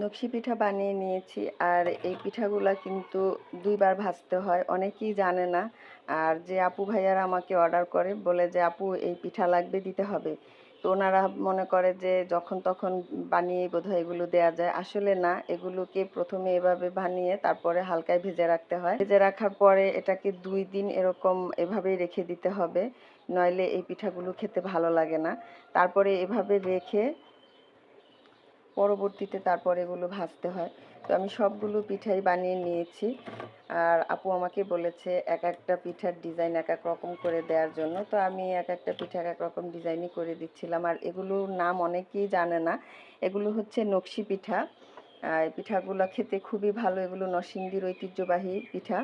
নকশি পিঠা বানিয়ে নিয়েছি আর এই পিঠাগুলা কিন্তু দুইবার ভাজতে হয়, অনেকেই জানে না। আর যে আপু ভাইয়ারা আমাকে অর্ডার করে বলে যে, আপু, এই পিঠা লাগবে, দিতে হবে। তো ওনারা মনে করে যে, যখন তখন বানিয়ে বোধহয় এগুলো দেয়া যায়। আসলে না, এগুলোকে প্রথমে এভাবে বানিয়ে তারপরে হালকায় ভেজে রাখতে হয়। ভেজে রাখার পরে এটাকে দুই দিন এরকম এভাবেই রেখে দিতে হবে, নইলে এই পিঠাগুলো খেতে ভালো লাগে না। তারপরে এভাবে রেখে পরবর্তীতে তারপর এগুলো ভাজতে হয়। তো আমি সবগুলো পিঠাই বানিয়ে নিয়েছি। আর আপু আমাকে বলেছে এক একটা পিঠার ডিজাইন এক এক রকম করে দেওয়ার জন্য। তো আমি এক একটা পিঠা এক এক রকম ডিজাইনই করে দিচ্ছিলাম। আর এগুলোর নাম অনেকেই জানে না। এগুলো হচ্ছে নকশি পিঠা। পিঠাগুলো খেতে খুবই ভালো। এগুলো নরসিংদীর ঐতিহ্যবাহী পিঠা।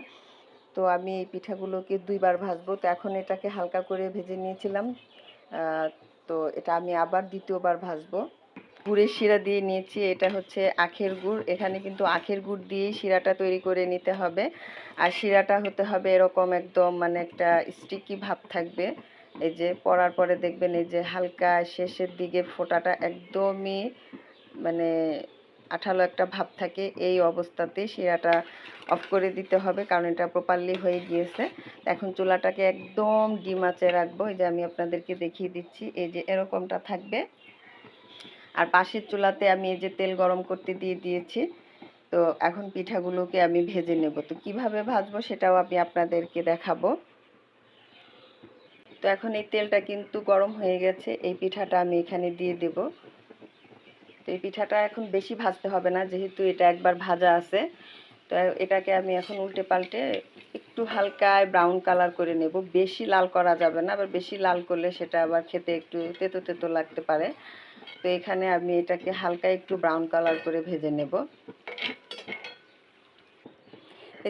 তো আমি এই পিঠাগুলোকে দুইবার ভাজবো। তো এখন এটাকে হালকা করে ভেজে নিয়েছিলাম। তো এটা আমি আবার দ্বিতীয়বার ভাজবো। গুড়ের শিরা দিয়ে নিয়েছি, এটা হচ্ছে আখের গুড়। এখানে কিন্তু আখের গুড় দিয়েই শিরাটা তৈরি করে নিতে হবে। আর শিরাটা হতে হবে এরকম একদম মানে একটা স্টিকি ভাব থাকবে। এই যে পরার পরে দেখবেন এই যে হালকা শেষের দিকে ফোঁটাটা একদমই মানে আঠালো একটা ভাব থাকে। এই অবস্থাতে শিরাটা অফ করে দিতে হবে কারণ এটা প্রপারলি হয়ে গিয়েছে। এখন চুলাটাকে একদম ডিম আঁচে রাখব। এই যে আমি আপনাদেরকে দেখিয়ে দিচ্ছি। এই যে এরকমটা থাকবে। আর পাশের চুলাতে আমি এই যে তেল গরম করতে দিয়ে দিয়েছি, তো এখন পিঠাগুলোকে আমি ভেজে নেব। তো কীভাবে ভাজবো সেটাও আমি আপনাদেরকে দেখাবো। তো এখন এই তেলটা কিন্তু গরম হয়ে গেছে, এই পিঠাটা আমি এখানে দিয়ে দেব। তো এই পিঠাটা এখন বেশি ভাজতে হবে না, যেহেতু এটা একবার ভাজা আছে। তো এটাকে আমি এখন উল্টে পাল্টে একটু হালকায় ব্রাউন কালার করে নেব। বেশি লাল করা যাবে না, আবার বেশি লাল করলে সেটা আবার খেতে একটু তেতো তেতো লাগতে পারে। তো এখানে আমি এটাকে হালকা একটু ব্রাউন কালার করে ভেজে নেব।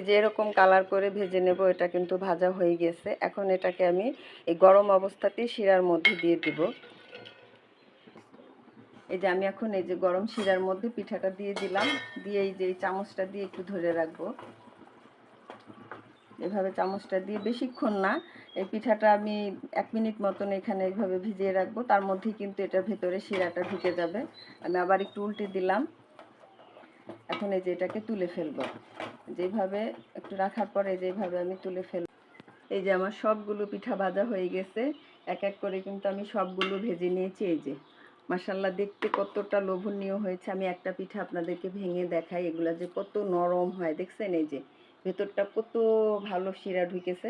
যে এরকম কালার করে ভেজে নেব, এটা কিন্তু ভাজা হয়ে গেছে। এখন এটাকে আমি এই গরম অবস্থাতেই শিরার মধ্যে দিয়ে দিব। এই যে আমি এখন এই যে গরম শিরার মধ্যে পিঠাটা দিয়ে দিলাম। দিয়ে এই যে চামচটা দিয়ে একটু ধরে রাখব। এভাবে চামচটা দিয়ে বেশিক্ষণ না। এই পিঠাটা আমি এক মিনিট মতন এখানে এইভাবে ভিজিয়ে রাখব। তার মধ্যেই কিন্তু এটার ভেতরে শিরাটা ঢুকে যাবে। আমি আবার একটু উল্টে দিলাম। এখন এই যে এটাকে তুলে ফেলব। যেভাবে একটু রাখার পরে যেভাবে আমি তুলে ফেলব এই যে আমার সবগুলো পিঠা ভাজা হয়ে গেছে। এক এক করে কিন্তু আমি সবগুলো ভেজে নিয়েছি। এই যে মাসাল্লাহ দেখতে কতটা লোভনীয় হয়েছে। আমি একটা পিঠা আপনাদেরকে ভেঙে দেখাই। এগুলা যে কত নরম হয়। দেখছেন এই যে ভেতরটা কত ভালো শিরা ঢুকেছে।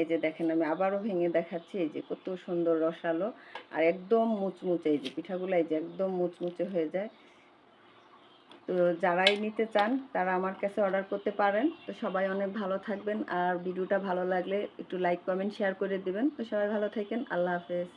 এই যে দেখেন, আমি আবারও ভেঙে দেখাচ্ছি, এই যে কত সুন্দর রসালো আর একদম মুচমুচে, এই যে পিঠাগুলো এই যে একদম মুচমুচে হয়ে যায়। তো যারাই নিতে চান, তারা আমার কাছে অর্ডার করতে পারেন। তো সবাই অনেক ভালো থাকবেন আর ভিডিওটা ভালো লাগলে একটু লাইক কমেন্ট শেয়ার করে দেবেন। তো সবাই ভালো থাকেন, আল্লাহ হাফেজ।